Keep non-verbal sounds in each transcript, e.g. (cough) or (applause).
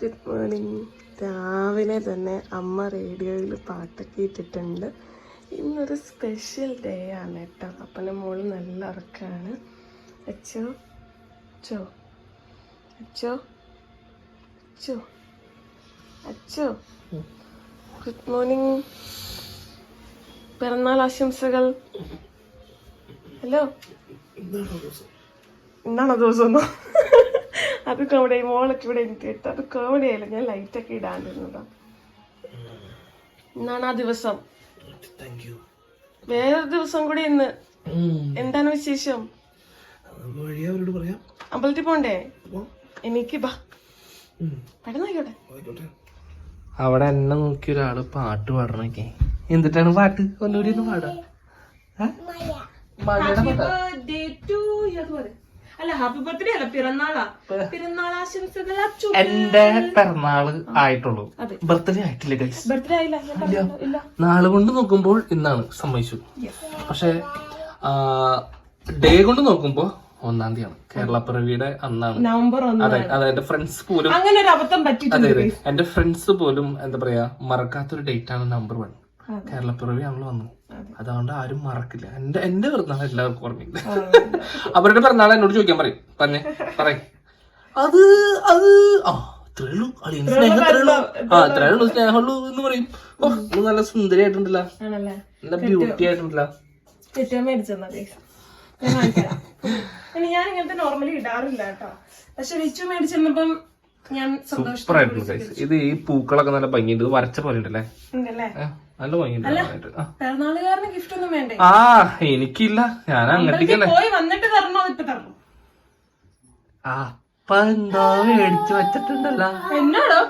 Good morning. രാവിലെ തന്നെ അമ്മ റേഡിയോയിൽ പാട്ടൊക്കെ ഇട്ടിട്ടുണ്ട്. ഇന്നൊരു സ്പെഷ്യൽ ഡേ ആണ് കേട്ടോ. അപ്പന്റെ മോൾ നല്ല ഉറക്കമാണ് അച്ചോ? അച്ചോ? അച്ചോ? അച്ചോ? അച്ചോ? Good morning. പിറന്നാൾ ആശംസകൾ. ഹലോ? ഇന്നാണോ ദിവസം? ഒന്നോ അത് കോമഡി മോളൊക്കെ ഇവിടെ എനിക്ക് ഇട്ട് അത് കോമഡി ആയില്ല ഞാൻ ലൈറ്റൊക്കെ ഇടാണ്ടിരുന്നതാ. ഇന്നാണ് ആ ദിവസം. വേറൊരു ദിവസം കൂടി ഇന്ന്. എന്താണ് വിശേഷം? അമ്പലത്തിൽ പോണ്ടേ? എനിക്ക് ബാ. അവിടെ എന്നെ നോക്കി ഒരാൾ പാട്ട് പാടണൊക്കെ. എന്നിട്ടാണ് പാട്ട് ഒന്നുകൂടി ഒന്ന് പാടാം? മഴയുടെ അല്ല ഹാപ്പി ബർത്ത്ഡേ അല്ല പിറന്നാളാ. പിറന്നാൾ ആശംസകൾ അച്ചു. എന്റെ പിറന്നാൾ ആയിട്ടുള്ളൂ. ബർത്ത്ഡേ ആയിട്ടില്ല ഗൈസ് ബർത്ത്ഡേ ആയില്ല നാളെ കൊണ്ട് നോക്കുമ്പോൾ ഇന്നാണ് സമ്മതിച്ചു. പക്ഷെ ഡേ കൊണ്ട് നോക്കുമ്പോ ഒന്നാം തീയതിയാണ്. കേരള പിറവിയുടെ അന്നാണ്. നവംബർ അതെ അതെ എന്റെ ഫ്രണ്ട്സ് പോലും അങ്ങനെ ഒരു അബദ്ധം അതെ പറ്റിയിട്ടുണ്ട് അതെ എന്റെ ഫ്രണ്ട്സ് പോലും എന്താ പറയാ മറക്കാത്തൊരു ഡേറ്റ് ആണ് നവംബർ വൺ. അതെ. കേരളപ്പിറവി ആണല്ലോ വന്നു. അതുകൊണ്ട് ആരും മറക്കില്ല. എന്റെ എന്റെ പിറന്നാൾ എല്ലാവർക്കും ഓർമ്മയില്ല (laughs) അവരുടെ പിറന്നാൾ എന്നോട് ചോദിക്കാൻ പറയും. പറഞ്ഞേ പറയും. അത് അത് ആ ഇത്രേ ഉള്ളൂ അളിയന് സ്നേഹം ഇത്രേ ഉള്ളൂ ആ ഇത്രേ ഉള്ളൂ സ്നേഹമുള്ളൂ എന്ന് പറയും. ഓ നല്ല സുന്ദരിയായിട്ടുണ്ടല്ലോ. ആണല്ലേ? നല്ല ബ്യൂട്ടി ആയിട്ടുണ്ടല്ലോ. ഞാൻ ഇങ്ങനത്തെ നോർമലി ഇടാറില്ല കേട്ടോ. പക്ഷെ വിച്ചു മേടിച്ചെന്നപ്പം ഞാൻ സൂപ്പർ. ഇത് ഈ പൂക്കളൊക്കെ നല്ല ഭംഗിയുണ്ട് ഇത് വരച്ച പോലെ ഉണ്ടല്ലേ? നല്ല ഭംഗിയുണ്ട്. ആ. പിറന്നാളുകാരന് ഗിഫ്റ്റ് ഒന്നും വേണ്ടേ? ആ എനിക്കില്ല. ഞാൻ അങ്ങോട്ടേക്കല്ലേ പോയി വന്നിട്ട് തരണോ? ഇപ്പൊ തരണോ? അപ്പ എന്തോ മേടിച്ചു വെച്ചിട്ടുണ്ടല്ലോ. എന്നോടോ?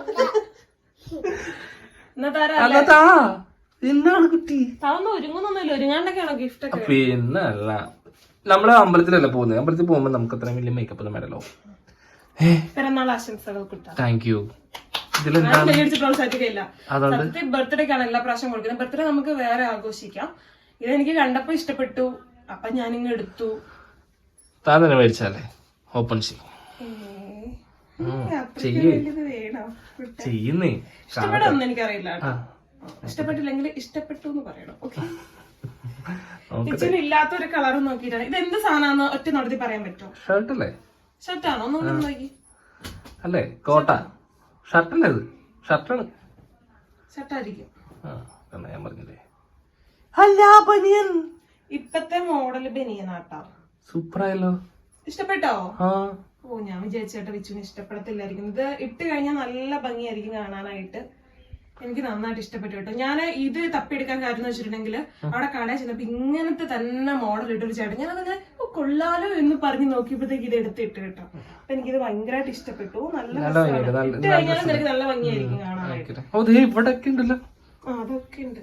എന്നാണ് കുട്ടി? താവുന്ന ഒരുങ്ങുന്നൊന്നുമില്ല. ഒരുങ്ങാണ്ടൊക്കെയാണോ ഗിഫ്റ്റ് ഒക്കെ? പിന്നെ അല്ല നമ്മൾ അമ്പലത്തിലല്ല പോകുന്നത്? അമ്പലത്തിൽ പോകുമ്പോ നമുക്ക് അത്രയും വലിയ മേക്കപ്പ് ഒന്നും വേണ്ടല്ലോ. പിറന്നാൾ ആശംസകൾ കിട്ടാം താങ്ക് യു ഇതിലെന്താ മേടിച്ച് പ്രോത്സാഹിപ്പിക്കില്ല. അതുകൊണ്ട് സത്യം ബർത്ത്ഡേക്കാണ് എല്ലാ പ്രാവശ്യം കൊടുക്കുന്നത്. ബർത്ത്ഡേ നമുക്ക് വേറെ ആഘോഷിക്കാം. ഇതെനിക്ക് കണ്ടപ്പോ ഇഷ്ടപ്പെട്ടു. അപ്പൊ ഞാനിങ്ങ് എടുത്തു. താൻ തന്നെ മേടിച്ചാലേ? ഓപ്പൺ ചെയ്യും. ചെയ്യുന്നേ. ഇഷ്ടപ്പെടുമെന്ന് എനിക്കറിയില്ല കേട്ടോ. ഇഷ്ടപ്പെട്ടില്ലെങ്കിൽ ഇഷ്ടപ്പെട്ടു എന്ന് പറയണം ഓക്കെ? ഇല്ലാത്ത ഒരു കളർ നോക്കിയിട്ടാണ് ഇത് എന്ത് സാധനമാണെന്ന് ഒറ്റ നടത്തി പറയാൻ പറ്റുമോ? ഷർട്ടല്ലേ ഷർട്ടാണോ ഒന്നും നോക്കി അല്ലേ? കോട്ട. ഷർട്ടല്ലേ ഇത്? ഷർട്ടാണ്. ഷർട്ടായിരിക്കും ഞാൻ പറഞ്ഞില്ലേ? അല്ല ബനിയൻ. ഇപ്പത്തെ മോഡൽ ബനിയനാട്ടാ. സൂപ്പർ ആയല്ലോ ഇഷ്ടപ്പെട്ടോ ഓ ഞാൻ വിചാരിച്ചേട്ടാ വിച്ചുവിന് ഇഷ്ടപ്പെടത്തില്ലായിരിക്കും. ഇത് ഇട്ട് കഴിഞ്ഞാൽ നല്ല ഭംഗിയായിരിക്കും കാണാനായിട്ട്. എനിക്ക് നന്നായിട്ട് ഇഷ്ടപ്പെട്ടു കേട്ടോ. ഞാൻ ഇത് തപ്പിയെടുക്കാൻ കാര്യം എന്ന് വെച്ചിട്ടുണ്ടെങ്കിൽ അവിടെ കടയിൽ ചെന്നപ്പോ ഇങ്ങനത്തെ തന്നെ മോഡൽ ഇട്ടൊരു ചേട്ടൻ. ഓ കൊള്ളാലോ എന്ന് പറഞ്ഞ് നോക്കിയപ്പോഴത്തേക്ക് ഇത് എടുത്തിട്ട് കേട്ടോ. അപ്പൊ എനിക്കിത് ഭയങ്കരമായിട്ട് ഇഷ്ടപ്പെട്ടു. നല്ല നല്ല ഇട്ട് നിനക്ക് ഭംഗിയായിരിക്കും കാണാനായിട്ട്. ഉണ്ടല്ലോ. അതൊക്കെ ഉണ്ട്.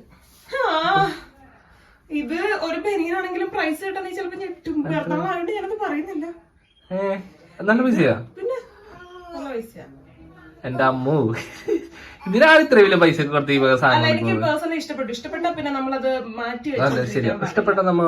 ഇത് ഒരു ബനിയനാണെങ്കിലും പ്രൈസ് കിട്ടാൻ ചിലപ്പോ ഞെട്ടും. പിറന്നാളായോണ്ട് ഞാനത് പറയുന്നില്ല. നല്ല പൈസയാ പിന്നെ? നല്ല പൈസയാ എന്റെ അമ്മു. ഇതിനാണ് ഇത്ര വലിയ പൈസ കൊടുത്ത് ഈ സാധനം ഇഷ്ടപ്പെട്ടു. ഇഷ്ടപ്പെട്ട പിന്നെ നമ്മളത് മാറ്റി ഇഷ്ടപ്പെട്ട നമ്മ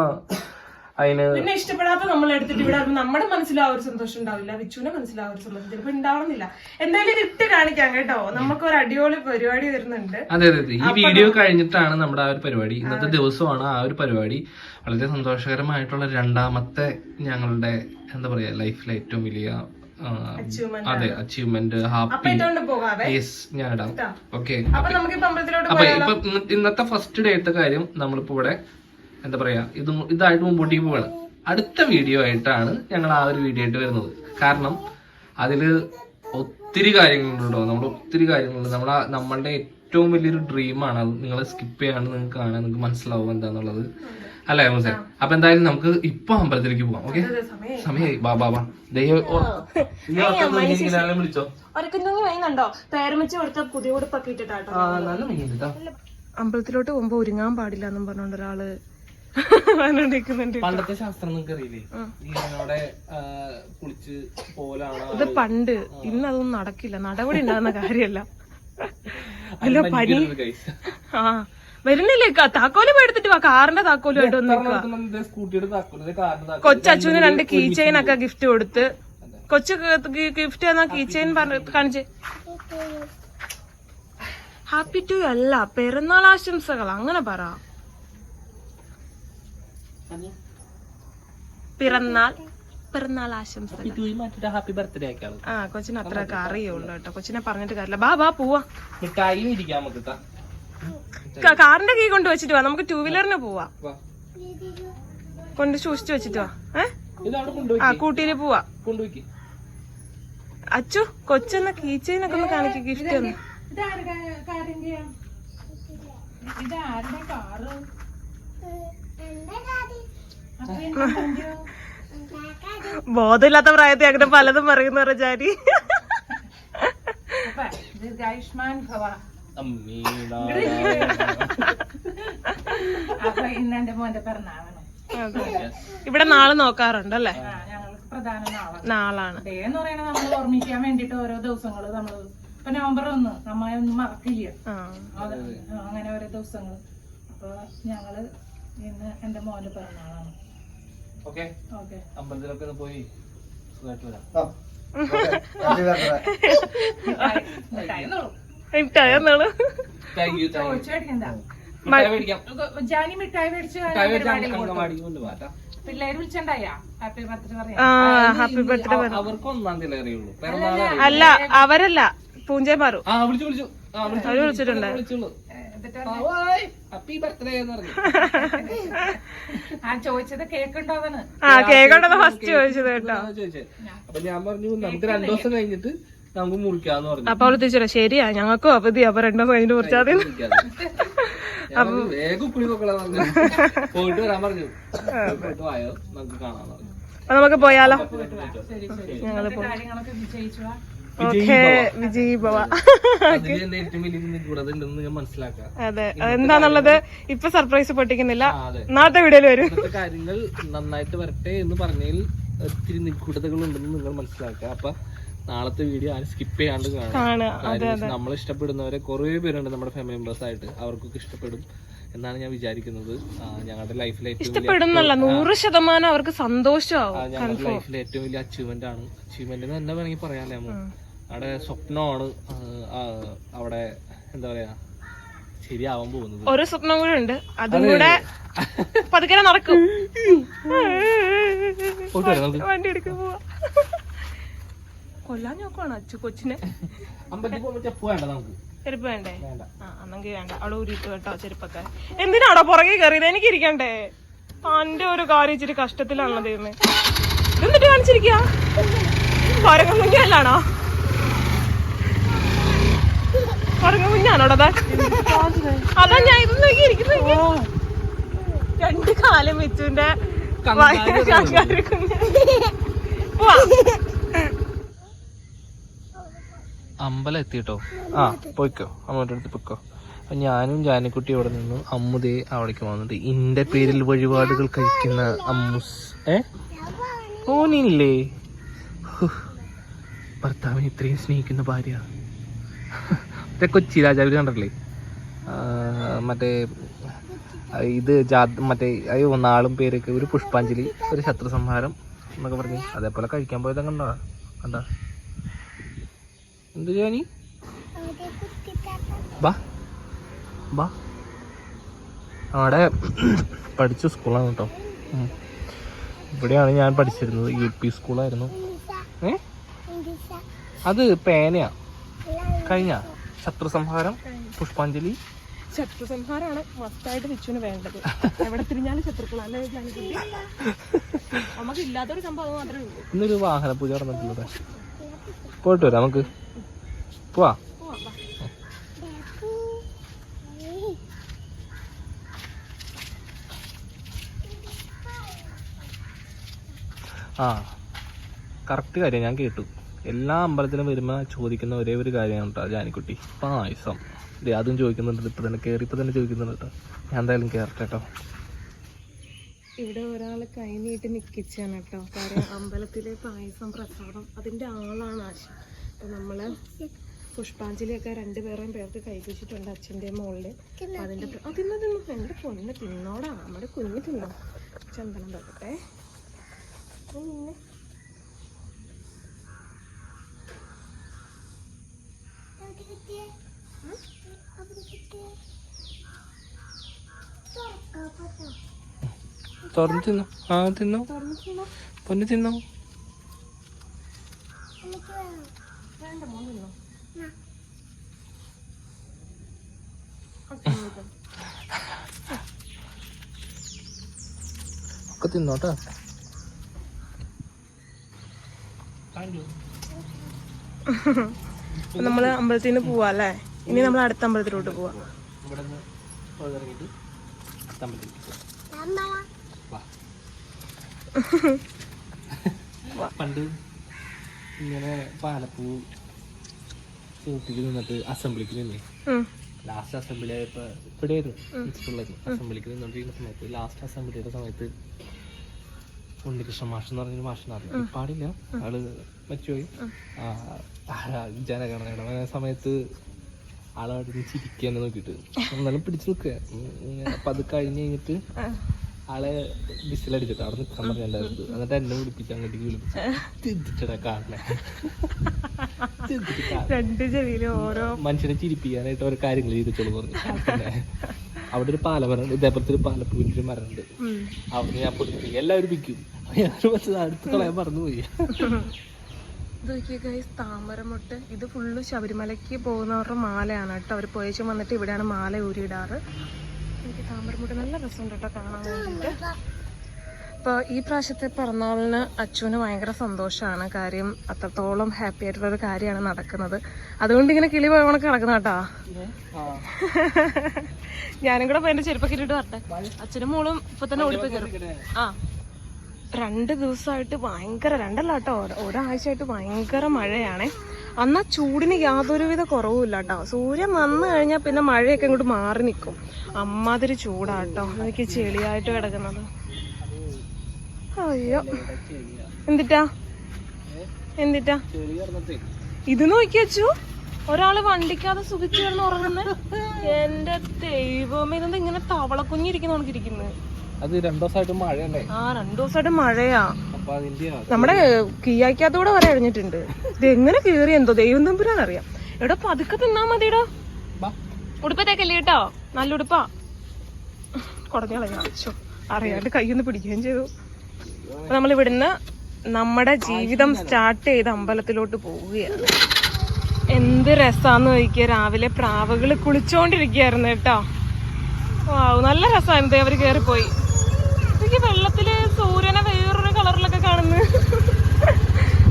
അതിന് പിന്നെ ഇഷ്ടപ്പെടാത്ത നമ്മൾ എടുത്തിട്ട് ഇവിടെ നമ്മുടെ മനസ്സിൽ ആ ഒരു സന്തോഷം ഉണ്ടാവില്ല വിച്ചുവിന്റെ മനസ്സിൽ ആ ഒരു സന്തോഷം ചിലപ്പോ ഉണ്ടാവണമെന്നില്ല. എന്തായാലും ഇത് ഇട്ട് കാണിക്കാം കേട്ടോ. നമുക്ക് ഒരു അടിപൊളി പരിപാടി വരുന്നുണ്ട്. അതെ അതെ അതെ. ഈ വീഡിയോ കഴിഞ്ഞിട്ടാണ് നമ്മുടെ ആ ഒരു പരിപാടി. ഇന്നത്തെ ദിവസമാണ് ആ ഒരു പരിപാടി. വളരെ സന്തോഷകരമായിട്ടുള്ള രണ്ടാമത്തെ ഞങ്ങളുടെ എന്താ പറയാ ലൈഫിലെ ഏറ്റവും വലിയ അതെ അച്ചീവ്മെന്റ് ഹാപ്പി യെസ് ഞാൻ ഇടാം. ഓക്കെ അപ്പൊ നമുക്ക് ഇപ്പൊ അമ്പലത്തിലോട്ട് അപ്പൊ ഇപ്പൊ ഇന്നത്തെ ഫസ്റ്റ് ഡേത്തെ കാര്യം നമ്മളിപ്പോ ഇവിടെ എന്താ പറയാ ഇത് ഇതായിട്ട് മുമ്പോട്ടേക്ക് പോവാണ്. അടുത്ത വീഡിയോ ആയിട്ടാണ് ഞങ്ങൾ ആ ഒരു വീഡിയോ ആയിട്ട് വരുന്നത്. കാരണം അതിൽ ഒത്തിരി കാര്യങ്ങളുണ്ടോ? നമ്മൾ ഒത്തിരി കാര്യങ്ങളുണ്ട്. നമ്മൾ നമ്മളുടെ ഏറ്റവും വലിയൊരു ഡ്രീമാണ് അത് നിങ്ങൾ സ്കിപ്പ് ചെയ്യാണ് നിങ്ങൾക്ക് കാണാൻ നിങ്ങൾക്ക് മനസ്സിലാവും എന്താന്നുള്ളത്. അല്ലേ മോസെ? അപ്പൊ എന്തായാലും നമുക്ക് ഇപ്പൊ അമ്പലത്തിലേക്ക് പോവാം ഓക്കെ? സമയായി. ബാബാ ബാ ദൈവം വിളിച്ചോ? അമ്പലത്തിലോട്ട് പോകുമ്പോ ഒരുങ്ങാൻ പാടില്ല എന്നും പറഞ്ഞോണ്ട് ഒരാൾ പണ്ടത്തെ ശാസ്ത്രം നിങ്ങൾക്ക് അറിയില്ലേ? കുളിച്ച് പോലാണ് ഇത് പണ്ട്. ഇന്ന് അതൊന്നും നടക്കില്ല. നടപടി ഉണ്ടാകുന്ന കാര്യമല്ല. അല്ല പനി. ആ. വരുന്നില്ലേ? താക്കോലും എടുത്തിട്ട് വാ. കാറിന്റെ താക്കോലുമായിട്ട് വന്ന് വന്നു സ്കൂട്ടിയുടെ താക്കോൽ? കാറിന്റെ താക്കോൽ? കൊച്ചച്ഛന് രണ്ട് കീ ചെയിൻ ഒക്കെ ഗിഫ്റ്റ് കൊടുത്ത്. കൊച്ചു ഗിഫ്റ്റ് എന്നാ കീ ചെയിൻ കാണിച്ചേ. ഹാപ്പി ടു അല്ല പെരുന്നാൾ ആശംസകൾ. അങ്ങനെ പറ. പിറന്നാൾ പിറന്നാൾ ആശംസ ഹാപ്പി ബർത്ത്ഡേ ആക്കിയാണ് ആ കൊച്ചിന് അത്ര അറിയുള്ളൂ കേട്ടോ. കൊച്ചിനെ പറഞ്ഞിട്ട് കാര്യമില്ല. ബാ ബാ പോവാ. മിഠായിയും ഇരിക്കാം നമുക്ക് കാറിന്റെ കീ കൊണ്ട് വെച്ചിട്ട് വാ. നമുക്ക് ടൂ വീലറിന് പോവാ. വാ. കൊണ്ട് സൂക്ഷിച്ചു വെച്ചിട്ട് വാ. ഏ? ഇത് അവിടെ കൊണ്ടുപോയി. ആ കൂട്ടിയിൽ പോവാ. അച്ചു കൊച്ചെന്ന കീച്ചെയിനൊക്കെ ഒന്ന് കാണിക്ക ഗിഫ്റ്റ് ഒന്ന്. (laughs) ബോധമില്ലാത്ത പ്രായത്തിൽ അങ്ങനെ പലതും പറയുന്ന പറഞ്ഞാരി ദീർഘായുഷ്മാൻ ഭവ. അമ്മീടാ. അപ്പൊ ഇന്ന് എന്റെ മോന്റെ പിറന്നാളാണ്. ഇവിടെ നാളെ നോക്കാറുണ്ടല്ലേ? അല്ലേ ഞങ്ങൾക്ക് പ്രധാന നാളാണ്. ഡേ എന്ന് പറയുന്നത് നമ്മൾ ഓർമ്മിക്കാൻ വേണ്ടിട്ട് ഓരോ ദിവസങ്ങൾ നമ്മൾ ഇപ്പൊ നവംബർ ഒന്ന് നമ്മളെ ഒന്നും മറക്കില്ല. ആ. അങ്ങനെ ഓരോ ദിവസങ്ങൾ അപ്പൊ ഞങ്ങൾ ഇന്ന് എന്റെ മോന്റെ പിറന്നാളാണ്. ഓക്കേ? ഓക്കെ. അമ്പലത്തിലൊക്കെ ഒന്ന് പോയി സുഖമായിട്ട് വരാം. താങ്ക് യു ജാനി മിഠായി മേടിച്ച് പിള്ളേര് വിളിച്ചണ്ടായ? ഹാപ്പി ബർത്ത്ഡേ പറയാം. ആ ഹാപ്പി ബർത്ത്ഡേ അവർക്ക് ഒന്നാം തീയതി അറിയുള്ളൂ അല്ല അവരല്ല പൂഞ്ചേ മാറു ആ വിളിച്ചു വിളിച്ചു. വിളിച്ചിട്ടുണ്ട്. ഹാപ്പി ബർത്ത്ഡേ എന്ന് പറഞ്ഞു. ആ ചോദിച്ചത് കേക്ക് ഉണ്ടോന്ന് ആ കേക്കുണ്ടെന്ന് ഫസ്റ്റ് ചോദിച്ചത് കേട്ടോ. അപ്പൊ ഞാൻ പറഞ്ഞു നമുക്ക് രണ്ടു ദിവസം കഴിഞ്ഞിട്ട് നമുക്ക് മുറിക്കാന്ന് പറഞ്ഞു. അപ്പൊ അവൾ തിരിച്ചു ശരിയാ ഞങ്ങൾക്കും അവധി അപ്പൊ രണ്ടു ദിവസം കഴിഞ്ഞിട്ട് മുറിച്ചാൽ മതി ഞാൻ വേഗം കുളി നോക്കണം പറഞ്ഞു. പോയിട്ട് വരാൻ പറഞ്ഞു. പോയിട്ട് വായോ നമുക്ക് കാണാൻ പറഞ്ഞു. അപ്പൊ നമുക്ക് പോയാലോ? ഞങ്ങൾ ശരി അതെ എന്താന്നുള്ളത് ഇപ്പൊ സർപ്രൈസ് പൊട്ടിക്കുന്നില്ല. നാളത്തെ വീഡിയോയിൽ വരും. കാര്യങ്ങൾ നന്നായിട്ട് വരട്ടെ എന്ന് പറഞ്ഞതിൽ ഒത്തിരി നിഗൂഢതകൾ ഉണ്ടെന്ന് നിങ്ങൾ മനസ്സിലാക്കുക. അപ്പൊ നാളത്തെ വീഡിയോ ആരും സ്കിപ്പ് ചെയ്യാണ്ട് കാണാം കാണുക. നമ്മൾ ഇഷ്ടപ്പെടുന്നവരെ കുറെ പേരുണ്ട് നമ്മുടെ ഫാമിലി മെമ്പേഴ്സ് ആയിട്ട്. അവർക്കൊക്കെ ഇഷ്ടപ്പെടും എന്നാണ് ഞാൻ വിചാരിക്കുന്നത്. ഞങ്ങളുടെ ലൈഫിലെ ഏറ്റവും ഇഷ്ടപ്പെടുന്നല്ല നൂറ് ശതമാനം അവർക്ക് സന്തോഷമാവും. ലൈഫിലെ ഏറ്റവും വലിയ അച്ചീവ്മെന്റ് ആണ്. അച്ചീവ്മെന്റ് എന്ന് തന്നെ വേണമെങ്കിൽ പറയാല്ലേ അവിടെ സ്വപ്നമാണ് അവിടെ എന്താ പറയാ ശരിയാവാൻ പോകുന്നത്. ഒരു സ്വപ്നം കൂടെ ഉണ്ട്. അതും കൂടെ പതുക്കെ നടക്കും. വണ്ടി എടുക്കാൻ പോവാ. കൊല്ലാൻ നോക്കുവാണ് അച്ചു കൊച്ചിനെ? ചെരുപ്പ് വേണ്ടേ ആ എന്നെങ്കിൽ വേണ്ട. അവിടെ ഊരിട്ട് കേട്ടോ ചെരുപ്പൊക്കെ. എന്തിനാണോ പുറകെ കയറിയത് എനിക്ക് ഇരിക്കണ്ടേ അന്റെ ഒരു കാര്യം ഇച്ചിരി കഷ്ടത്തിലാണല്ലോ ദൈവമേ. എന്നിട്ട് കാണിച്ചിരിക്കുക കൊരങ്ങ അതാ അതാ ഞാൻ ഇത് നോക്കി ഇരിക്കുന്നത് രണ്ട് കാലം വെച്ചുന്റെ അമ്പലം എത്തിട്ടോ? ആ പോയിക്കോ. അമ്മയുടെ അടുത്ത് പൊയ്ക്കോ. അപ്പൊ ഞാനും ജാനിക്കുട്ടി ഇവിടെ നിന്നു അമ്മുദേ അവിടേക്ക് വന്നിട്ട് ഇന്റെ പേരിൽ വഴിപാടുകൾ കഴിക്കുന്ന അമ്മുസ്. ഏ? ഓനില്ലേ ഹു. ഭർത്താവിനെ ഇത്രയും സ്നേഹിക്കുന്ന ഭാര്യ. മറ്റേ കൊച്ചി രാജാവിൽ കണ്ടിട്ടില്ലേ? മറ്റേ ഇത് ജാ മറ്റേ അയ്യോ നാളും പേരൊക്കെ ഒരു പുഷ്പാഞ്ജലി ഒരു ശത്രു സംഹാരം എന്നൊക്കെ പറഞ്ഞ്. അതേപോലെ കഴിക്കാൻ പോയത് കണ്ടോ? കണ്ടാ? എന്ത് ജോനി ബാ. ബാ. അവിടെ പഠിച്ച സ്കൂളാണ് കേട്ടോ. ഇവിടെയാണ് ഞാൻ പഠിച്ചിരുന്നത്. യു പി സ്കൂളായിരുന്നു. ഏ? അത് പേനയാ. കഴിഞ്ഞ? ശത്രു സംഹാരം പുഷ്പാഞ്ജലി. ശത്രു സംഹാരമാണ് മസ്റ്റായിട്ട് വിച്ചുവിന് വേണ്ടത്. എവിടെ തിരിഞ്ഞാലും ശത്രുക്കളല്ലേ നമുക്ക് ഇല്ലാത്തൊരു സംഭവം മാത്രമേ ഉള്ളൂ. ഇന്നൊരു വാഹന പൂജ നടന്നിട്ടുള്ളത്. പോയിട്ട് വരാം നമുക്ക്. പോവാ. ആ കറക്റ്റ് കാര്യം ഞാൻ കേട്ടു. എല്ലാ അമ്പലത്തിലും വരുമ്പോൾ ചോദിക്കുന്ന ഒരേ ഒരു കാര്യമാണ് കേട്ടോ ജാനിക്കുട്ടി. പായസം. അതും ചോദിക്കുന്നുണ്ട്. ഇപ്പൊ തന്നെ കയറി ഇപ്പൊ തന്നെ ചോദിക്കുന്നുണ്ട് കേട്ടോ ഞാൻ എന്തായാലും കയറട്ടെ കേട്ടോ ഇവിടെ ഒരാൾ കൈ നീട്ടി നിക്കിച്ചാണ് കേട്ടോ അമ്പലത്തിലെ പായസം പ്രസാദം അതിന്റെ ആളാണ് ആശ. അപ്പൊ നമ്മൾ പുഷ്പാഞ്ജലിയൊക്കെ രണ്ടുപേരെയും പേർക്ക് കഴിപ്പിച്ചിട്ടുണ്ട് അച്ഛന്റെ മോളിൽ അതിന്റെ അതിന്റെ തിന്നു എന്റെ പൊന്ന് തിന്നോടാ. നമ്മുടെ കുഞ്ഞ് തിന്നോ. ചന്ദനം തൊട്ടെ തുറന്ന് തിന്നോ ആ തിന്നോ? പൊന്നു തിന്നോ? ഒക്കെ തിന്നോട്ടാ നമ്മൾ അമ്പലത്തിൽ നിന്ന് പോവാ അല്ലേ? ഇനി നമ്മൾ അടുത്ത അമ്പലത്തിലോട്ട് പോവാ ഇവിടെ നിന്ന് ഇറങ്ങിയിട്ട് തമ്മിലേക്ക് വാ പണ്ട് ഇങ്ങനെ പാലപ്പൂ ചൂട്ടിൽ നിന്നിട്ട് അസംബ്ലിക്ക് നിന്നേ. ലാസ്റ്റ് അസംബ്ലി ആയപ്പോ ഇവിടെയായിരുന്നു. സ്കൂളിലായിരുന്നു അസംബ്ലിക്ക് നിന്നോണ്ടിരിക്കുന്ന സമയത്ത് ലാസ്റ്റ് അസംബ്ലിയുടെ സമയത്ത് ഉണ്ണികൃഷ്ണ മാഷ് എന്ന് പറഞ്ഞൊരു മാഷിനറിയാം പാടില്ല ആൾ മരിച്ചുപോയി. ജനഗണനയുടെ സമയത്ത് ആളവിടെ ചിരിക്കുക നോക്കിയിട്ട്. എന്നാലും പിടിച്ചു നിൽക്കുക. അപ്പൊ അത് കഴിഞ്ഞ് കഴിഞ്ഞിട്ട് ആളെ ബിസിലടിച്ചിട്ട് അവിടെ നിൽക്കാൻ പറഞ്ഞിട്ടുണ്ടായിരുന്നു എന്നിട്ട് എന്നെ വിളിപ്പിച്ച് അങ്ങോട്ടേക്ക് വിളിപ്പിച്ചിട്ടാ കാണണേ. രണ്ട് ചെവിയിൽ ഓരോ മനുഷ്യനെ ചിരിപ്പിക്കാനായിട്ട് ഓരോ കാര്യങ്ങൾ ചെയ്തിട്ടുള്ളൂ പറഞ്ഞു. അവിടെ ഒരു പാലമരം ഇതേപോലത്തെ ഒരു പാലപ്പൂവിന്റെ ഒരു ഉം. അവിടെ ഞാൻ പൊടിപ്പിക്കും എല്ലാവരും വിൽക്കും ഞാൻ വെച്ചത് അടുത്ത് കളയാൻ മറന്നുപോയി. താമരമൊട്ട് താമരമുട്ട്. ഇത് ഫുള്ള് ശബരിമലയ്ക്ക് പോകുന്നവരുടെ മാലയാണ് കേട്ടോ. അവർ പോയച്ചും വന്നിട്ട് ഇവിടെയാണ് മാല ഊരിയിടാറ്. എനിക്ക് താമരമുടി നല്ല രസമുണ്ട് കേട്ടോ കാണാൻ വേണ്ടിയിട്ട്. അപ്പോൾ ഈ പ്രാവശ്യത്തെ പിറന്നാളിന് അച്ചുവിന് ഭയങ്കര സന്തോഷമാണ്. കാര്യം അത്രത്തോളം ഹാപ്പി ആയിട്ടുള്ള ഒരു കാര്യമാണ് നടക്കുന്നത്. അതുകൊണ്ട് ഇങ്ങനെ കിളി പോയവണ നടക്കുന്ന കേട്ടോ. ഞാനും കൂടെ എന്റെ ചെരുപ്പൊക്കെ ഇട്ടിട്ട് വരട്ടെ. അച്ഛനും മോളും ഇപ്പൊ തന്നെ ഓടിപ്പോയി കയറും. ആ. രണ്ട് ദിവസമായിട്ട് ഭയങ്കര രണ്ടല്ല കേട്ടോ ഒര- ഒരാഴ്ചയായിട്ട് ഭയങ്കര മഴയാണേ. അന്നാ ചൂടിന് യാതൊരുവിധ കുറവുമില്ല കേട്ടോ സൂര്യൻ വന്നു കഴിഞ്ഞാൽ പിന്നെ മഴയൊക്കെ ഇങ്ങോട്ട് മാറി നിൽക്കും അമ്മാതിരി ചൂടാട്ടോ. എനിക്ക് ചെളിയായിട്ട് കിടക്കുന്നത്. അയ്യോ. എന്തിട്ടാ? എന്തിട്ടാ? ഇത് നോക്കി വെച്ചു ഒരാൾ വണ്ടിക്കാതെ സുഖിച്ചു കിടന്ന് ഉറങ്ങുന്നത് എന്റെ ദൈവമേ ഇതെന്താ ഇങ്ങനെ തവളക്കുഞ്ഞിരിക്കുന്ന കണക്കിരിക്കുന്നത് അത് രണ്ടു ദിവസമായിട്ട് മഴ ആ രണ്ടു ദിവസമായിട്ട് മഴയാ. നമ്മുടെ കിയാക്കകത്തൂടെ വരെ അഴിഞ്ഞിട്ടുണ്ട് ഇത് എങ്ങനെ കേറി എന്തോ ദൈവം തമ്പുരാന്ന് അറിയാം. എവിടെ പതുക്കെ തിന്നാ മതിടോ ഉടുപ്പത്തേക്കല്ലേ കേട്ടോ? നല്ല ഉടുപ്പാ. കുടഞ്ഞ കളഞ്ഞോ അറിയാണ്ട് കൈയൊന്ന് പിടിക്കുകയും ചെയ്തു. നമ്മൾ ഇവിടുന്ന് നമ്മുടെ ജീവിതം സ്റ്റാർട്ട് ചെയ്ത് അമ്പലത്തിലോട്ട് പോവുകയാണ്. എന്ത് രസാന്ന് നോക്കിയ രാവിലെ പ്രാവുകൾ കുളിച്ചോണ്ടിരിക്കുകയായിരുന്നു കേട്ടോ. വാവ് നല്ല രസമായിരുന്നു അവർ കേറിപ്പോയി.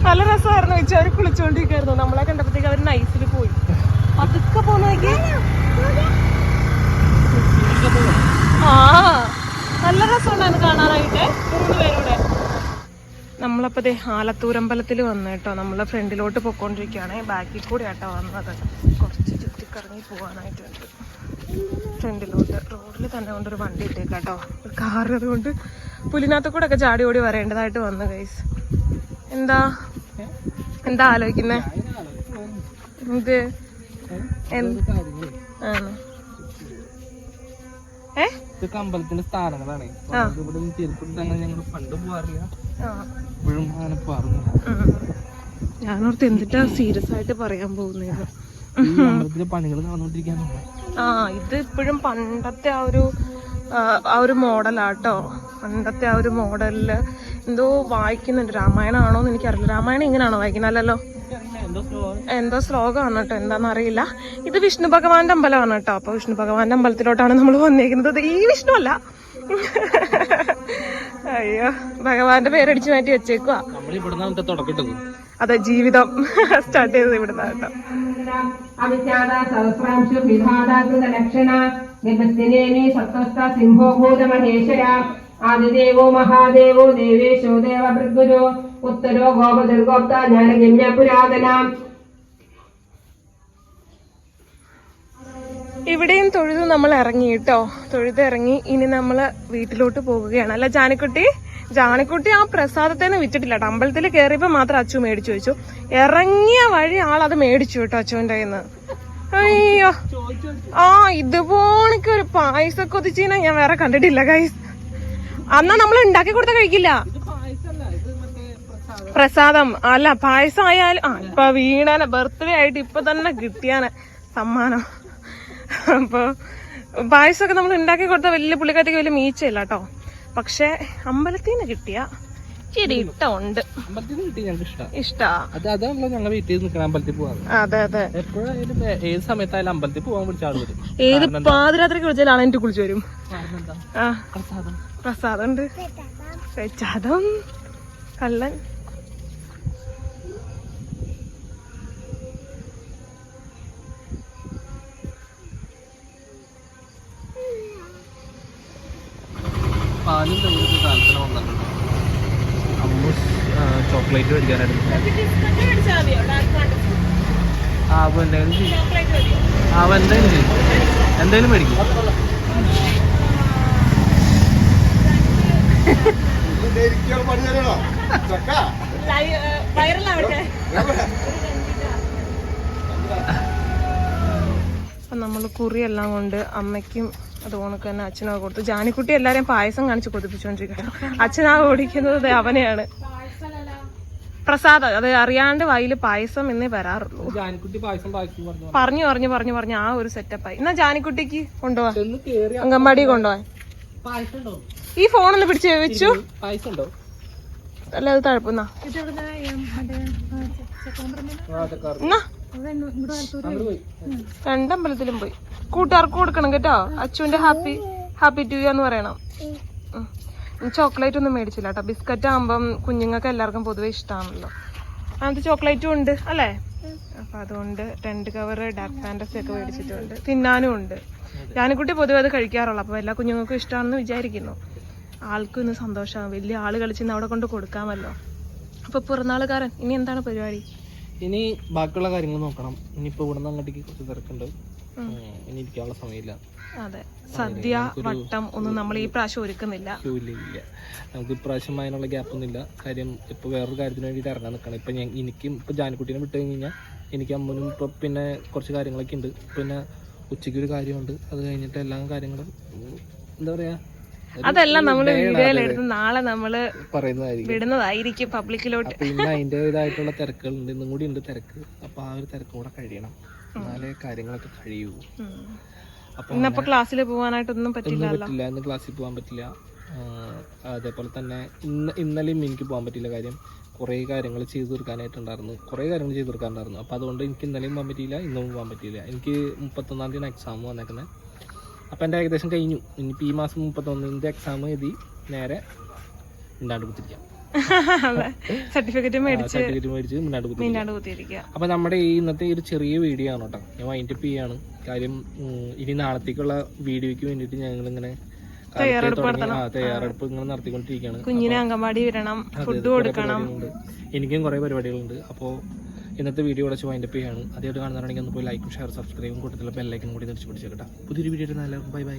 നല്ല രസമായിരുന്നു. വെച്ചാൽ അവർ കുളിച്ചോണ്ടിരിക്കായിരുന്നു നമ്മളെ കണ്ടപ്പോഴത്തേക്ക് അവർ നൈസിൽ പോയി. പതുക്കെ പോന്ന ആ നല്ല രസമുണ്ടായിരുന്നു കാണാനായിട്ട്. മൂന്ന് പേരൂടെ. നമ്മളപ്പോ ആലത്തൂരമ്പലത്തിൽ വന്നു കേട്ടോ. നമ്മളെ ഫ്രണ്ടിലോട്ട് പൊക്കോണ്ടിരിക്കുകയാണ് ബാക്കിൽ കൂടെ ആട്ടോ വന്നത്. കുറച്ച് ചുറ്റിക്കറങ്ങി പോകാനായിട്ടുണ്ട്. ഫ്രണ്ടിലോട്ട് റോഡിൽ തന്നെ കൊണ്ടൊരു വണ്ടി ഇട്ടേക്കാട്ടോ. ഒരു കാറ് അതുകൊണ്ട് പുലിനകത്ത് കൂടെ ഒക്കെ ചാടി ഓടി വരേണ്ടതായിട്ട് വന്നു ഗൈസ് എന്താ? എന്താ ആലോചിക്കുന്നേ? എന്ത്? ആണ്. ഏ? ഇതൊക്കെ അമ്പലത്തിന്റെ സ്ഥാനങ്ങളാണ്. ആ. ഇവിടെ ചെരുപ്പിട്ട് അങ്ങനെ ഞങ്ങൾ പണ്ട് പോവാറില്ല. ആ. ഇപ്പോഴും അങ്ങനെ പോവാറുണ്ട്. ഉം. ഞാനോർത്ത് എന്തിട്ടാ സീരിയസ് ആയിട്ട് പറയാൻ പോകുന്നത് അമ്പലത്തിലെ പണികൾ നടന്നുകൊണ്ടിരിക്കാനുണ്ട് ആ ഇത് ഇപ്പോഴും പണ്ടത്തെ ആ ഒരു ആ ഒരു മോഡലാട്ടോ. പണ്ടത്തെ ആ ഒരു മോഡലിൽ എന്തോ വായിക്കുന്നുണ്ട്. രാമായണമാണോ എന്ന് എനിക്കറിയില്ല. രാമായണം ഇങ്ങനെയാണോ വായിക്കുന്നത് അല്ലല്ലോ എന്തോ ശ്ലോകമാണ് കേട്ടോ. എന്താണെന്ന് അറിയില്ല. ഇത് വിഷ്ണു ഭഗവാന്റെ അമ്പലമാണ് കേട്ടോ. അപ്പൊ വിഷ്ണു ഭഗവാന്റെ അമ്പലത്തിലോട്ടാണ് നമ്മൾ വന്നേക്കുന്നത്. ഈ വിഷ്ണു അല്ല. അയ്യോ ഭഗവാന്റെ പേരടിച്ചു മാറ്റി വെച്ചേക്കുവാ. അതെ ജീവിതം സ്റ്റാർട്ട് ചെയ്തത് ഇവിടുന്ന് കേട്ടോ. സഹസ്രാംശു സിംഹോഭൂത മഹേശ്വര ആദിദേവോ മഹാദേവോ ദേവേശോ ദേവഭൃഗുരോ ഉത്തരോ ഗോപദുർഗോപ്ത ജ്ഞാനഗമ്യ പുരാതന. ഇവിടെയും തൊഴുത് നമ്മൾ ഇറങ്ങി കേട്ടോ. തൊഴുത് ഇറങ്ങി ഇനി നമ്മൾ വീട്ടിലോട്ട് പോകുകയാണ് അല്ല ജാനക്കുട്ടി ജാനക്കുട്ടി ആ പ്രസാദത്തേന്ന് വിറ്റിട്ടില്ല കേട്ടോ. അമ്പലത്തിൽ കയറിയപ്പോൾ മാത്രം അച്ചു മേടിച്ചു വെച്ചു. ഇറങ്ങിയ വഴി ആൾ അത് മേടിച്ചു കേട്ടോ അച്ചുവിന്റെ കയ്യിൽ അയ്യോ. ആ ഇതുപോണക്ക് ഒരു പായസക്കൊതിച്ചീനെ കൊതിച്ചീന ഞാൻ വേറെ കണ്ടിട്ടില്ല ഗൈസ് അന്നാ നമ്മൾ ഉണ്ടാക്കി കൊടുത്ത കഴിക്കില്ല. പ്രസാദം. അല്ല പായസം ആയാലും ആ ഇപ്പൊ വീണാനെ ബർത്ത്ഡേ ആയിട്ട് ഇപ്പൊ തന്നെ കിട്ടിയാനെ സമ്മാനം. അപ്പൊ പായസമൊക്കെ നമ്മൾ ഉണ്ടാക്കി കൊടുത്ത വലിയ പുള്ളിക്കാട്ടിക്ക് വലിയ മീച്ചയില്ല കേട്ടോ പക്ഷെ അമ്പലത്തിൽ നിന്ന് കിട്ടിയ ഇച്ചിരി അമ്പലത്തിൽ നിന്ന് കിട്ടി ഞങ്ങൾക്ക് ഇഷ്ടം. ഇഷ്ടാ. അത് അതാണല്ലോ ഞങ്ങൾ വീട്ടിൽ ചെയ്ത് നിൽക്കണം അമ്പലത്തിൽ പോവാ അതെ അതെ. എപ്പോഴായാലും ഏത് സമയത്തായാലും അമ്പലത്തിൽ പോകാൻ വിളിച്ച ആൾ വരും. ഏത് പാതിരാത്രിക്ക് വിളിച്ചാലാണ് എനിക്ക് കുളിച്ചു വരും. പ്രസാദം. പ്രസാദം ഉണ്ട്. പ്രസാദം. കള്ളൻ. ചോക്ലേറ്റ് മേടിക്കാനായിരുന്നു ആ അപ്പൊ എന്തെങ്കിലും ചെയ്യും ആ അപ്പൊ എന്തെങ്കിലും ചെയ്യും എന്തെങ്കിലും മേടിക്കും. അപ്പൊ നമ്മൾ കുറിയെല്ലാം കൊണ്ട് അമ്മയ്ക്കും അത് കണക്ക് തന്നെ അച്ഛനൊക്കെ കൊടുത്തു. ജാനിക്കുട്ടി എല്ലാരെയും പായസം കാണിച്ച് കൊതിപ്പിച്ചുകൊണ്ടിരിക്കുന്നു അച്ഛനാ ഓടിക്കുന്നത് അവനെയാണ്. പ്രസാദം അത് അറിയാണ്ട് വായിൽ പായസം എന്നേ വരാറുള്ളൂ. ജാനിക്കുട്ടി പായസം പായസം പറഞ്ഞു പറഞ്ഞു പറഞ്ഞു പറഞ്ഞു പറഞ്ഞു ആ ഒരു സെറ്റപ്പായി എന്നാ ജാനിക്കുട്ടിക്ക് കൊണ്ടുപോവാ അംഗൻവാടി കൊണ്ടുപോവാൻ പായസം ഉണ്ടോ? ഈ ഫോണൊന്ന് പിടിച്ച് വെച്ചു. പായസം ഉണ്ടോ? അല്ല അത് തഴപ്പുന്നാ. രണ്ടമ്പലത്തിലും പോയി. കൂട്ടുകാർക്ക് കൊടുക്കണം കേട്ടോ. അച്ചുവിന്റെ ഹാപ്പി ഹാപ്പി ടു യു എന്ന് പറയണം. ചോക്ലേറ്റ് ഒന്നും മേടിച്ചില്ല കേട്ടോ ബിസ്ക്കറ്റ് ആകുമ്പം കുഞ്ഞുങ്ങൾക്ക് എല്ലാവർക്കും പൊതുവെ ഇഷ്ടമാണല്ലോ അങ്ങനത്തെ ചോക്ലേറ്റും ഉണ്ട് അല്ലേ? അപ്പൊ അതുകൊണ്ട് രണ്ട് കവർ ഡാർക്ക് ഫാന്റസി ഒക്കെ മേടിച്ചിട്ടുണ്ട്. തിന്നാനും ഉണ്ട്. ഞാനിക്കുട്ടി പൊതുവെ അത് കഴിക്കാറുള്ളൂ. അപ്പൊ എല്ലാ കുഞ്ഞുങ്ങൾക്കും ഇഷ്ടമാണെന്ന് വിചാരിക്കുന്നു. ആൾക്കും ഇന്ന് സന്തോഷമാകും വലിയ ആൾ കളിച്ചിന്ന് അവിടെ കൊണ്ട് കൊടുക്കാമല്ലോ. അപ്പൊ പിറന്നാളുകാരൻ ഇനി എന്താണ് പരിപാടി? ഇനി ബാക്കിയുള്ള കാര്യങ്ങൾ നോക്കണം. ഇനിയിപ്പോ ഇവിടെ നിന്ന് അങ്ങോട്ടേക്ക് കുറച്ച് തിരക്കുണ്ട്. ഇനി ഇരിക്കാനുള്ള സമയമില്ല. അതെ. സദ്യ വട്ടം ഒന്നും നമ്മൾ ഈ പ്രാവശ്യം ഒരുക്കുന്നില്ല. ഇല്ല ഇല്ല നമുക്ക് ഇപ്രാവശ്യം അതിനുള്ള ഗ്യാപ്പ് ഒന്നും ഇല്ല കാര്യം ഇപ്പൊ വേറൊരു കാര്യത്തിന് വേണ്ടിയിട്ട് ഇറങ്ങാൻ നിൽക്കണം ഇപ്പൊ ഞാൻ എനിക്കും ഇപ്പൊ ജാനിക്കുട്ടീനെ വിട്ട് കഴിഞ്ഞ് കഴിഞ്ഞാൽ എനിക്ക് അമ്മനും ഇപ്പൊ പിന്നെ കുറച്ച് കാര്യങ്ങളൊക്കെ ഉണ്ട്. പിന്നെ ഉച്ചയ്ക്ക് ഒരു കാര്യമുണ്ട്. അത് കഴിഞ്ഞിട്ട് എല്ലാ കാര്യങ്ങളും എന്താ പറയാ അതെല്ലാം നമ്മൾ എടുത്ത് നാളെ നമ്മൾ വിടുന്നതായിരിക്കും പബ്ലിക്കിലോട്ട്. അപ്പൊ ഇന്ന് തിരക്കുകൾ തിരക്കുകളുണ്ട്. ഇന്നും കൂടി ഉണ്ട് തിരക്ക്. അപ്പൊ ആ ഒരു തിരക്കും കൂടെ കഴിയണം. എന്നാലേ കാര്യങ്ങളൊക്കെ കഴിയൂ. ഇന്നപ്പോ ക്ലാസ്സിൽ പോകാനായിട്ടൊന്നും പറ്റില്ല പറ്റില്ല ഇന്ന് ക്ലാസ്സിൽ പോകാൻ പറ്റില്ല. അതേപോലെ തന്നെ ഇന്ന് ഇന്നലെയും എനിക്ക് പോകാൻ പറ്റില്ല കാര്യം കുറേ കാര്യങ്ങൾ ചെയ്തു തീർക്കാനായിട്ടുണ്ടായിരുന്നു. കുറേ കാര്യങ്ങൾ ചെയ്തു തീർക്കാനുണ്ടായിരുന്നു. അപ്പോൾ അതുകൊണ്ട് എനിക്ക് ഇന്നലെയും പോകാൻ പറ്റിയില്ല ഇന്നും പോകാൻ പറ്റിയില്ല. എനിക്ക് മുപ്പത്തൊന്നാം തീയതി എക്സാം വന്നേക്കുന്നത് അപ്പോൾ എന്റെ ഏകദേശം കഴിഞ്ഞു. ഇനിയിപ്പോൾ ഈ മാസം മുപ്പത്തൊന്നിന്റെ എക്സാം എഴുതി നേരെ ഉണ്ടാണ്ട് കുത്തിരിക്കാം. സർട്ടിഫിക്കറ്റ് മേടിച്ച് സർട്ടിഫിക്കറ്റ് മേടിച്ച് മുന്നോട്ട് കുത്തിരിക്കാം മീനാട് കുത്തിയിരിക്കുക. അപ്പോൾ നമ്മുടെ ഈ ഇന്നത്തെ ഒരു ചെറിയ വീഡിയോ ആണ് കേട്ടോ. ഞാൻ വൈൻഡപ്പ് ചെയ്യാണ്. കാര്യം ഇനി നാളത്തേക്കുള്ള വീഡിയോയ്ക്ക് വേണ്ടിയിട്ട് ഞങ്ങൾ ഇങ്ങനെ തയ്യാറെടുപ്പ് ഇങ്ങനെ നടത്തിക്കൊണ്ടിരിക്കുകയാണ്. കുഞ്ഞിനെ അംഗൻവാടി വിടണം ഫുഡ് കൊടുക്കണം. എനിക്കും കുറെ പരിപാടികളുണ്ട്. അപ്പോൾ ഇന്നത്തെ വീഡിയോ അടച്ച് വൈൻഡപ്പ് ചെയ്യാണ്. ആദ്യമായിട്ട് കാണുന്നതാണെങ്കിൽ ഒന്ന് പോയി ലൈക്കും ഷെയർ സബ്സ്ക്രൈബും കൂട്ടത്തിലുള്ള ബെല്ലൈക്കും കൂടി തിരിച്ചു പിടിച്ചേക്കട്ടെ പുതിയൊരു വീഡിയോ നല്ല ബൈ ബൈ